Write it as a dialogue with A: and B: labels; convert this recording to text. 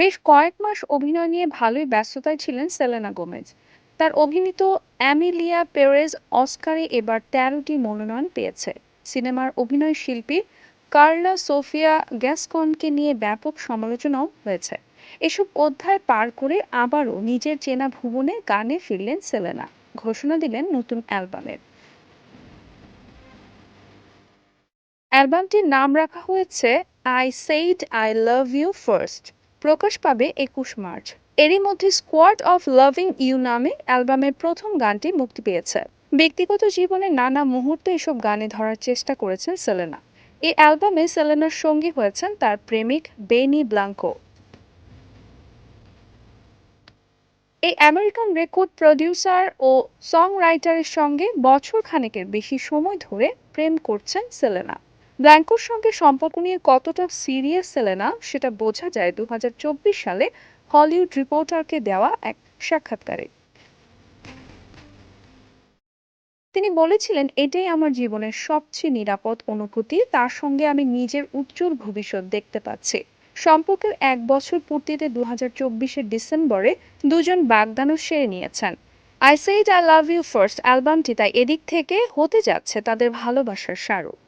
A: বেশ কয়েক মাস অভিনয় নিয়ে ভালোই ব্যস্ততায় ছিলেন সেলেনা গোমেজ। তার অভিনীত অ্যামিলিয়া পেরেজ অস্কারে এবার তেরোটি মনোনয়ন পেয়েছে। সিনেমার অভিনয় শিল্পী কার্লা সোফিয়া গ্যাসকনকে নিয়ে ব্যাপক সমালোচনাও হয়েছে। এসব অধ্যায় পার করে আবারও নিজের চেনা ভুবনে গানে ফিরলেন সেলেনা। ঘোষণা দিলেন নতুন অ্যালবামের অ্যালবামটির নাম রাখা হয়েছে, I said I love you first. প্রকাশ পাবে একুশ মার্চ। এরই মধ্যে স্কোয়াড অফ লাভিং ইউ নামে অ্যালবামের প্রথম গানটি মুক্তি পেয়েছে। ব্যক্তিগত জীবনে নানা মুহূর্তে এসব গানে ধরার চেষ্টা করেছেন সেলেনা এই অ্যালবামে সেলেনার সঙ্গী হয়েছেন তার প্রেমিক বেনি ব্লাঙ্কো এই আমেরিকান রেকর্ড প্রডিউসার ও সং রাইটারের সঙ্গে বছর খানেকের বেশি সময় ধরে প্রেম করছেন সেলেনা ব্ল্যাঙ্কোর সঙ্গে সম্পর্ক নিয়ে কতটা সিরিয়াস সেলেনা সেটা বোঝা যায় দু সালে হলিউড রিপোর্টারকে দেওয়া এক সাক্ষাৎকারে। তিনি বলেছিলেন, এটাই আমার জীবনের সবচেয়ে নিরাপদ অনুভূতি, তার সঙ্গে আমি নিজের উজ্জ্বল ভবিষ্যৎ দেখতে পাচ্ছি। সম্পর্কের এক বছর পূর্তিতে দু হাজার ডিসেম্বরে দুজন বাগদানও সেরে নিয়েছেন। I said I love you first অ্যালবামটি তাই এদিক থেকে হতে যাচ্ছে তাদের ভালোবাসার স্মারক